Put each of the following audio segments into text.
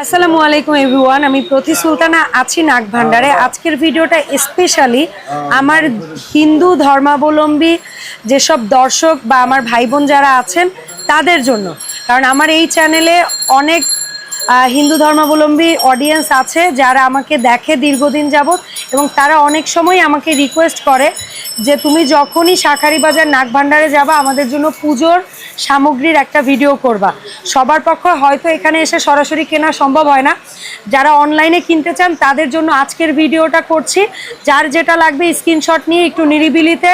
আসসালামু আলাইকুম এভরিওয়ান, আমি প্রতি সুলতানা আছি নাগ ভান্ডারে আজকের ভিডিওটা স্পেশালি আমার হিন্দু ধর্মাবলম্বী যেসব দর্শক বা আমার ভাই বোন যারা আছেন, তাদের জন্য। কারণ আমার এই চ্যানেলে অনেক হিন্দু ধর্মাবলম্বী অডিয়েন্স আছে যারা আমাকে দেখে দীর্ঘদিন যাবত এবং তারা অনেক সময় আমাকে রিকোয়েস্ট করে যে তুমি যখনই শাঁখারি বাজার নাগ ভান্ডারে যাবা, আমাদের জন্য পুজোর সামগ্রীর একটা ভিডিও করবা। সবার পক্ষে হয়তো এখানে এসে সরাসরি কেনা সম্ভব হয় না। যারা অনলাইনে কিনতে চান, তাদের জন্য আজকের ভিডিওটা করছি। যার যেটা লাগবে স্ক্রিনশট নিয়ে একটু নিরিবিলিতে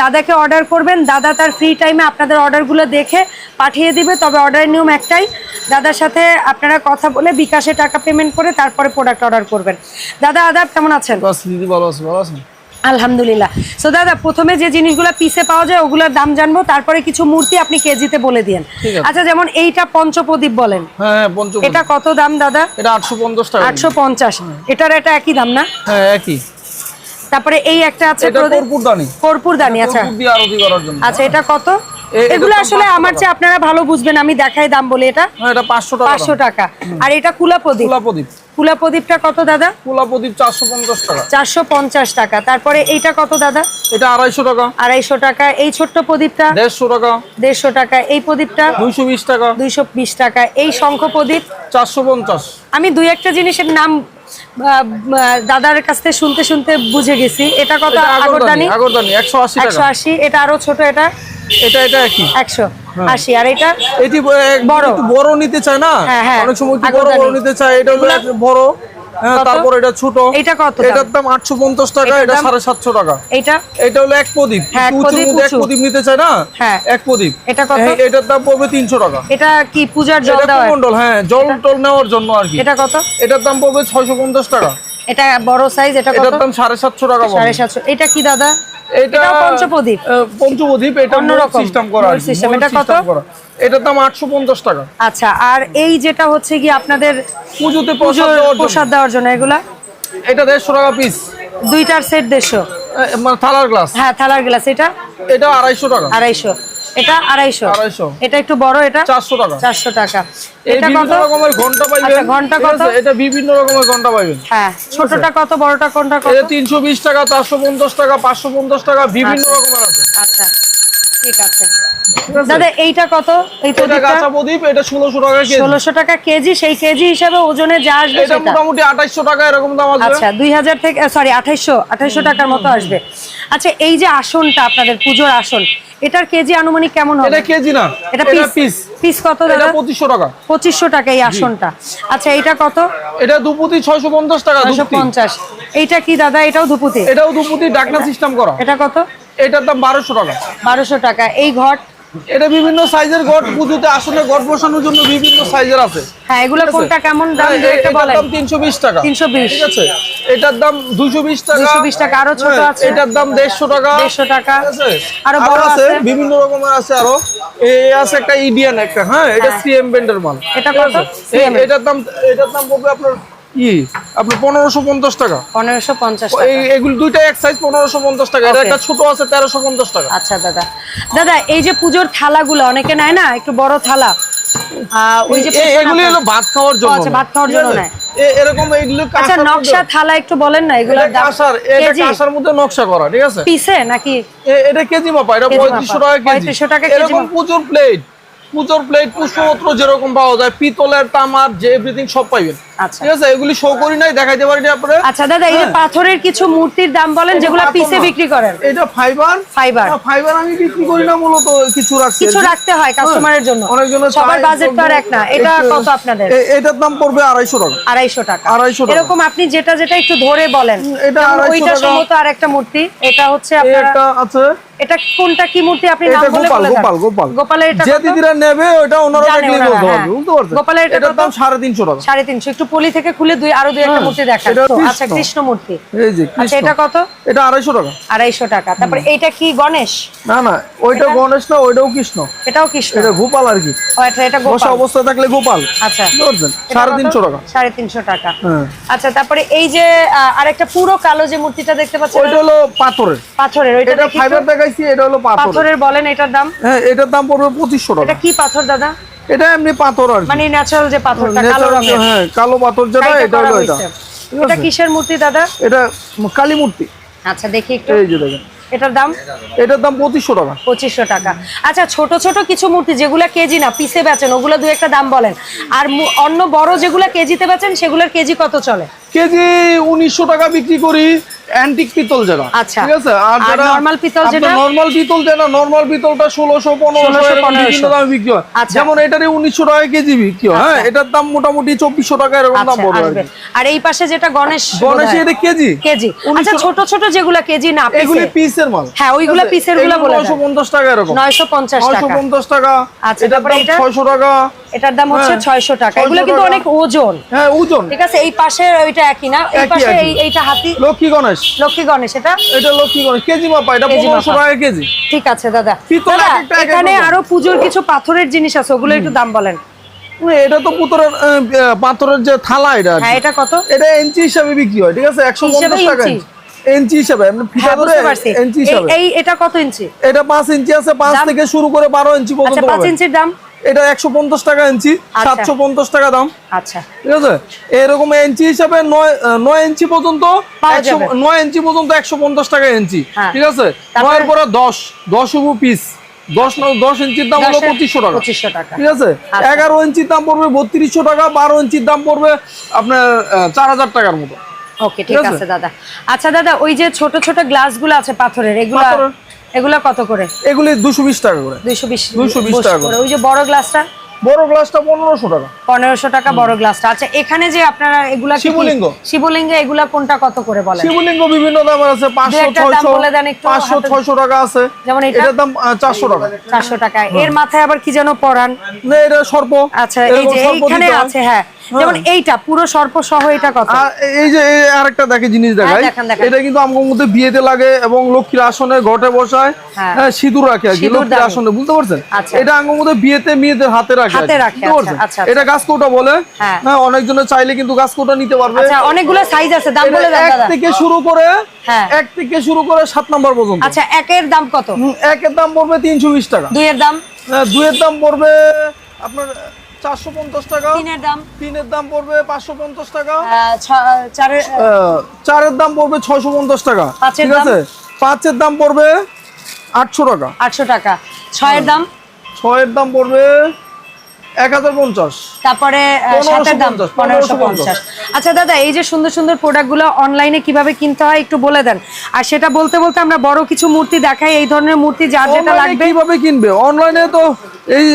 দাদাকে অর্ডার করবেন। দাদা তার ফ্রি টাইমে আপনাদের অর্ডারগুলো দেখে পাঠিয়ে দিবে। তবে অর্ডারের নিয়ম একটাই, দাদার সাথে আপনারা কথা বলে বিকাশে টাকা পেমেন্ট করে তারপরে প্রোডাক্ট অর্ডার করবেন। দাদা আদাব কেমন আছেন? দিদি ভালো আছে ভালো আছেন? আলহামদুলিল্লাহ। সো দাদা প্রথমে যে জিনিসগুলো পিসে পাওয়া যায় ওগুলোর দাম জানব তারপরে কিছু মূর্তি আপনি কেজিতে বলে দিন আচ্ছা যেমন এইটা পঞ্চপ্রদীপ বলেন। হ্যাঁ হ্যাঁ এটা কত দাম দাদা? এটা আটশো পঞ্চাশ টাকা। আটশো পঞ্চাশ। এটার এটা একই দাম না? হ্যাঁ একই। তারপরে এই একটা আছে এটা প্রদীপ কর্পূর দানি কর্পূর দানি আচ্ছা। কর্পূর আরতি করার জন্য। আচ্ছা এটা কত? এগুলো আসলে আমার চেয়ে আপনারা ভালো বুঝবেন আমি দেখাই দাম বলি এটা। হ্যাঁ এটা পাঁচশো টাকা পাঁচশো টাকা। আর এটা কুলা প্রদীপ। কুলা প্রদীপ। কুলা প্রদীপটা কত দাদা? কুলা প্রদীপ চারশো পঞ্চাশ টাকা। চারশো পঞ্চাশ টাকা। তারপরে এইটা কত দাদা? এটা আড়াইশো টাকা। আড়াইশো টাকা। এই ছোট্ট প্রদীপটা? দেড়শো টাকা। দেড়শো টাকা। এই প্রদীপটা? দুইশো বিশ টাকা। দুইশো বিশ টাকা। এই শঙ্খ প্রদীপ? চারশো পঞ্চাশ। আমি দুই একটা জিনিসের নাম দাদার কাছ থেকে শুনতে শুনতে বুঝে গেছি। এটা কত? আগরদানি। আগরদানি? একশো আশি একশো টাকা আশি। এটা আরও ছোট এটা। এটা এটা একই? একশো আশি আর এটা এটি বড়। বড় নিতে চায় না? হ্যাঁ, হ্যাঁ। অনেক সময় একটু বড় বড় নিতে চায় এটা হলো বড়। হ্যাঁ তারপর এটা ছোট। এইটা কত এটার দাম আটশো পঞ্চাশ টাকা এটা দাম? সাড়ে সাতশো টাকা। এইটা এটা হলো এক প্রদীপ। হ্যাঁ, এক প্রদীপ নিতে চায় না? হ্যাঁ। এক প্রদীপ। এটা কত? হ্যাঁ, এটার দাম পড়বে তিনশো টাকা। এটা কি পূজার জল এটা দেওয়া মন্ডল হ্যাঁ জল টল নেওয়ার জন্য আর কি। এটা কত? এটার দাম পড়বে ছয়শো পঞ্চাশ টাকা। এটা বড় সাইজ এটা কত? এটার দাম সাড়ে সাতশো টাকা পড়বে। সাড়ে সাতশো। এটা কি দাদা? এটা পঞ্চপ্রদীপ? পঞ্চপ্রদীপ এটা সিস্টেম করা এটা কত? এটার দাম আটশো পঞ্চাশ টাকা। আচ্ছা আর এই যেটা হচ্ছে কি আপনাদের পুজোতে প্রসাদ দেওয়ার জন্য। প্রসাদ দেওয়ার জন্য এগুলা? এটা দেড়শো টাকা পিস দুইটার সেট দেড়শো। মানে থালার গ্লাস হ্যাঁ থালার গ্লাস এটা? এটা আড়াইশো টাকা। আড়াইশো। এটা আড়াইশো। আড়াইশো। এটা একটু বড় এটা চারশো টাকা। চারশো টাকা। এটা কত? রকমের ঘণ্টা পাইবেন। আচ্ছা, ঘণ্টা কত? এটা বিভিন্ন রকমের ঘণ্টা পাইবেন। হ্যাঁ ছোটটা কত বড়টা কোনটা কত? তিনশো বিশ টাকা চারশো পঞ্চাশ টাকা পাঁচশো পঞ্চাশ টাকা বিভিন্ন রকমের আছে। আচ্ছা। ঠিক আছে। দাদা এইটা কত? এই এটা প্রদীপ এটা টাকা কেজি। ষোলোশো টাকা কেজি সেই কেজি হিসাবে ওজনে যা আসবে এটা মোটামুটি আঠাইশশো টাকা এরকম দাম আছে আচ্ছা দুই হাজার থেকে সরি আঠাইশো আঠাইশো টাকার মতো আসবে। আচ্ছা এই যে আসনটা আপনাদের পুজোর আসন এটার কেজি আনুমানিক কেমন হবে? এটা কেজি না এটা এটা পিস পিস পিস কত দাদা? পঁচিশশো টাকা। পঁচিশশো টাকা এই আসনটা। আচ্ছা এইটা কত? এটা দুপুতি ছয়শো পঞ্চাশ টাকা এইটা কি দাদা? এটাও দুপুতি? এটাও দুপুতি ডাকনা সিস্টেম করা। এটা কত? এটার দাম বারোশো টাকা। বারোশো টাকা। এই ঘট? এটা বিভিন্ন সাইজের গট পুজোতে আসলে গট বসানোর জন্য বিভিন্ন সাইজের আছে। হ্যাঁ এগুলো কোনটা কেমন দাম হ্যাঁ, একটা বলেন? দাম তিনশো বিশ টাকা। 320 ঠিক আছে? এটার দাম দুশো বিশ টাকা। 220 টাকা, আরও ছোট হ্যাঁ, আছে। এটার দাম দেড়শো টাকা। দেড়শো টাকা। ঠিক আরও বড় আছে বিভিন্ন রকমের আছে আরও। এই আছে একটা ইডিয়ান একটা হ্যাঁ এটা হ্যাঁ। সিএম ব্যান্ডের মাল। এটা কত? এটার দাম এটার দাম পড়বে আপনার ই আপনার পনেরোশো পঞ্চাশ টাকা। পনেরোশো পঞ্চাশ এগুলো দুইটা এক সাইজ পনেরোশো পঞ্চাশ টাকা। এটা একটা ছোট আছে তেরোশো পঞ্চাশ টাকা। আচ্ছা দাদা। দাদা এই যে পুজোর থালাগুলো অনেকে নেয় না? একটু বড় থালা। ওই যে এগুলি হলো ভাত খাওয়ার জন্য আচ্ছা, ভাত খাওয়ার জন্য নেয়। এরকম এগুলো আচ্ছা নকশা থালা একটু বলেন না এগুলো কাঁসার এটা কাঁসার মধ্যে নকশা করা ঠিক আছে? পিসে নাকি? এ- এটা কেজি মাপা এটা কেজি মাপা। পঁয়ত্রিশশো টাকা কেজি। 3500 টাকা কেজি এরকম প্লেট পুজোর প্লেট পুষ্পপত্র যেরকম পাওয়া যায় পিতলের তামার যে এভরিথিং সব পাইবেন। আচ্ছা। ঠিক আছে? এগুলি শো করি নাই দেখাইতে পারি আপনারা আচ্ছা দাদা এই হ্যাঁ। পাথরের কিছু মূর্তির দাম বলেন যেগুলো পিসে বিক্রি করেন। এটা ফাইবার ফাইবার ফাইবার আমি বিক্রি করি না মূলত কিছু রাখছি। কিছু রাখতে হয় কাস্টমারের জন্য। অনেকজনের সবার বাজেট তো এক না। এটা কত আপনাদের? এটার দাম পড়বে আড়াইশো টাকা। আড়াইশো টাকা। 250 টাকা। এরকম আপনি যেটা যেটা একটু ধরে বলেন। এটা যেমন 250 ওইটা টাকা। সম্ভবত আর একটা মূর্তি। এটা হচ্ছে আপনার একটা আছে এটা কোনটা কি মূর্তি আপনি নাম বলে গোপাল বলে গোপাল গোপাল। গোপালের এটা যে দিদিরা নেবে ওটা ওনারা বলতে হ্যাঁ। পারবে বুঝতে পারছেন গোপালের এটা দাম সাড়ে তিনশো টাকা। সাড়ে তিনশো। একটু পলি থেকে খুলে দুই আরও দুই একটা হ্যাঁ, মূর্তি কৃষ্ণ। আচ্ছা কৃষ্ণ মূর্তি। এই যে আচ্ছা এটা কত? এটা আড়াইশো টাকা। আড়াইশো টাকা। তারপরে এইটা কি গণেশ? না না ওইটা গণেশ না ওইটাও কৃষ্ণ। এটাও কৃষ্ণ। এটা গোপাল আর কি। ও আচ্ছা এটা বসা গোপাল অবস্থায় থাকলে গোপাল। আচ্ছা। বুঝতে সাড়ে তিনশো টাকা। সাড়ে তিনশো টাকা। হ্যাঁ। আচ্ছা তারপরে এই যে আরেকটা পুরো কালো যে মূর্তিটা দেখতে পাচ্ছেন ওইটা হলো পাথরের। পাথরের ওইটা দেখি। ফাইবার দেখাইছি এটা হলো পাথরের পাথরের বলেন এটার দাম? হ্যাঁ এটার দাম পড়বে পঁচিশশো টাকা। এটা কি পাথর দাদা? এটা এমনি পাথর আর মানে ন্যাচারাল যে পাথরটা কালো রঙের। হ্যাঁ কালো পাথর যেটা এটা হলো এটা। এটা কিসের মূর্তি দাদা? এটা কালী মূর্তি। আচ্ছা দেখি একটু। এই যে দেখেন। এটার দাম? এটার দাম পঁচিশশো টাকা। পঁচিশশো টাকা। আচ্ছা ছোট ছোট কিছু মূর্তি যেগুলো কেজি না পিসে বেচেন ওগুলো দু একটা দাম বলেন। আর অন্য বড় যেগুলো কেজিতে বেচেন সেগুলোর কেজি কত চলে? কেজি উনিশশো টাকা বিক্রি করি। অ্যান্টিক পিতল যেটা। আচ্ছা। ঠিক আছে? আর যেটা normal পিতল যেটা? নর্মাল পিতল যেটা নর্মাল পিতলটা ষোলোশো পনেরোশো 1600, এরকম বিভিন্ন দামে বিক্রি হয়। আচ্ছা। যেমন এটারই উনিশশো টাকা কেজি বিক্রি হয়। হ্যাঁ আচ্ছা। এটার দাম মোটামুটি চব্বিশশো টাকা এরকম দাম পড়বে আর এই পাশে যেটা গণেশ গণেশ এটা কেজি? কেজি। আচ্ছা ছোট ছোট যেগুলো কেজি না এগুলি পিসের মাল। হ্যাঁ, ওইগুলা piece-এরগুলা বলে দেন। নয়শো পঞ্চাশ টাকা এরকম। নয়শো পঞ্চাশ নয়শো টাকা পঞ্চাশ টাকা। এটার দাম এটা? ছয়শো টাকা। এটার দাম হচ্ছে হ্যাঁ, ছয়শো টাকা। 600 এগুলো কিন্তু অনেক ওজন। হ্যাঁ ওজন। ঠিক আছে এই পাশে ওইটা একই না? এই পাশে এইটা হাতি লক্ষ্মী গণেশ। লক্ষ্মী গণেশ এটা? এটা লক্ষ্মী গণেশ। কেজি মাপা এটা কেজি পনেরোশো মাপা। টাকা কেজি। ঠিক আছে দাদা। এখানে আরও পুজোর কিছু পাথরের জিনিস আছে ওগুলো একটু দাম বলেন। এটা তো পুতরের পাথরের যে থালা এটা হ্যাঁ এটা কত? এটা ইঞ্চি হিসাবে বিক্রি হয় ঠিক আছে? একশো হিসাবে পঞ্চাশ টাকা ইঞ্চি? ইঞ্চি। ইঞ্চি হিসাবে হ্যাঁ ধরে ইঞ্চি এই- হিসাবে। এই এটা কত ইঞ্চি? এটা পাঁচ ইঞ্চি আছে পাঁচ দাম? থেকে শুরু করে বারো ইঞ্চি আচ্ছা পর্যন্ত পাঁচ পাবেন ইঞ্চির দাম? এটা একশো পঞ্চাশ টাকা ইঞ্চি আচ্ছা। সাতশো পঞ্চাশ টাকা দাম। আচ্ছা। ঠিক আছে? এরকম ইঞ্চি হিসাবে নয় নয় ইঞ্চি পর্যন্ত। নয় ইঞ্চি পর্যন্ত একশো পঞ্চাশ টাকা ইঞ্চি। হ্যাঁ। ঠিক আছে? নয়ের পরে দশ। দশ উবু পিস দশ দশ ইঞ্চির দাম হলো পঁচিশশো টাকা। পঁচিশশো টাকা। ঠিক আছে? আচ্ছা। এগারো ইঞ্চির দাম পড়বে বত্রিশশো টাকা বারো ইঞ্চির দাম পড়বে আপনার চার হাজার টাকার মতো। ওকে ঠিক আছে? দাদা। আচ্ছা দাদা ওই যে ছোট ছোট গ্লাসগুলো আছে পাথরের এগুলা। এগুলা কত করে? এগুলি দুশো বিশ টাকা করে। দুইশো বিশ 220 টাকা করে। ওই যে বড় গ্লাসটা? বড় গ্লাসটা পনেরোশো টাকা। পনেরোশো টাকা বড় গ্লাসটা। আচ্ছা এখানে যে আপনারা এগুলা শিবলিঙ্গ। শিবলিঙ্গ এগুলা কোনটা কত করে বলেন? শিবলিঙ্গ বিভিন্ন আছে। দাম দেন একটু পাঁচশো হাতে- ছয়শো টাকা আছে। যেমন এটা? দাম চারশো টাকা। চারশো টাকা। এর মাথায় আবার কি যেন পরান? না এটা সর্প। আচ্ছা এই যে এইখানে আছে হ্যাঁ। যেমন এইটা পুরো সর্প সহ এটা এই যে আরেকটা দেখে জিনিস দেখাই হ্যাঁ, দেখান। এটা কিন্তু আমার মধ্যে বিয়েতে লাগে এবং লক্ষ্মীর আসনে ঘটে বসায় হ্যাঁ। হ্যাঁ সিঁদুর রাখে আর কি লক্ষ্মীর আসনে বুঝতে পারছেন আচ্ছা। এটা আমার মধ্যে বিয়েতে মেয়েদের হাতে রাখে হাতে রাখে, বুঝতে আচ্ছা, পারছেন? আচ্ছা। এটা গাছ কোটা বলে হ্যাঁ। হ্যাঁ অনেকজনে চাইলে কিন্তু গাছ কোটা নিতে পারবে অনেকগুলো সাইজ আছে দাম বলে দেন এক দাদা থেকে শুরু করে হ্যাঁ। এক থেকে শুরু করে সাত নাম্বার পর্যন্ত আচ্ছা একের দাম কত একের দাম পড়বে তিনশো বিশ টাকা দুইয়ের দাম হ্যাঁ, দুইয়ের দাম পড়বে আপনার চারশো পঞ্চাশ টাকা। তিনের দাম। তিনের দাম পড়বে পাঁচশো পঞ্চাশ টাকা। চারের দাম পড়বে ছয়শো পঞ্চাশ টাকা। ঠিক? আছে? পাঁচের দাম পড়বে আটশো টাকা। আটশো টাকা। ছয়ের দাম? ছয়ের দাম পড়বে এক হাজার পঞ্চাশ। তারপরে সাতের দাম? পনেরোশো পঞ্চাশ আচ্ছা দাদা এই যে সুন্দর সুন্দর প্রোডাক্টগুলো অনলাইনে কীভাবে কিনতে হয় একটু বলে দেন। আর সেটা বলতে বলতে আমরা বড় কিছু মূর্তি দেখাই এই ধরনের মূর্তি যার যেটা লাগবে। কীভাবে কিনবে? অনলাইনে তো এই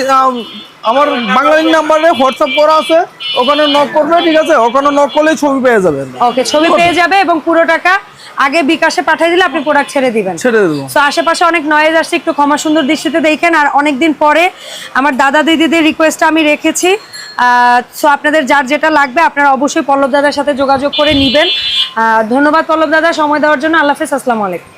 আমার বাংলালিং নাম্বারে হোয়াটসঅ্যাপ করা আছে ওখানে নক করবে ঠিক আছে ওখানে নক করলেই ছবি পেয়ে যাবে ওকে ছবি পেয়ে যাবে এবং পুরো টাকা আগে বিকাশে পাঠিয়ে দিলে আপনি প্রোডাক্ট ছেড়ে দিবেন। ছেড়ে দেবো। তো আশেপাশে অনেক নয়েজ আসছে একটু ক্ষমা সুন্দর দৃষ্টিতে দেখেন। আর অনেকদিন পরে আমার দাদা দিদিদের রিকোয়েস্টটা আমি রেখেছি। সো আপনাদের যার যেটা লাগবে আপনারা অবশ্যই পল্লব দাদার সাথে যোগাযোগ করে নেবেন। ধন্যবাদ পল্লব দাদা সময় দেওয়ার জন্য। আল্লাহ হাফেজ আসসালামু আলাইকুম।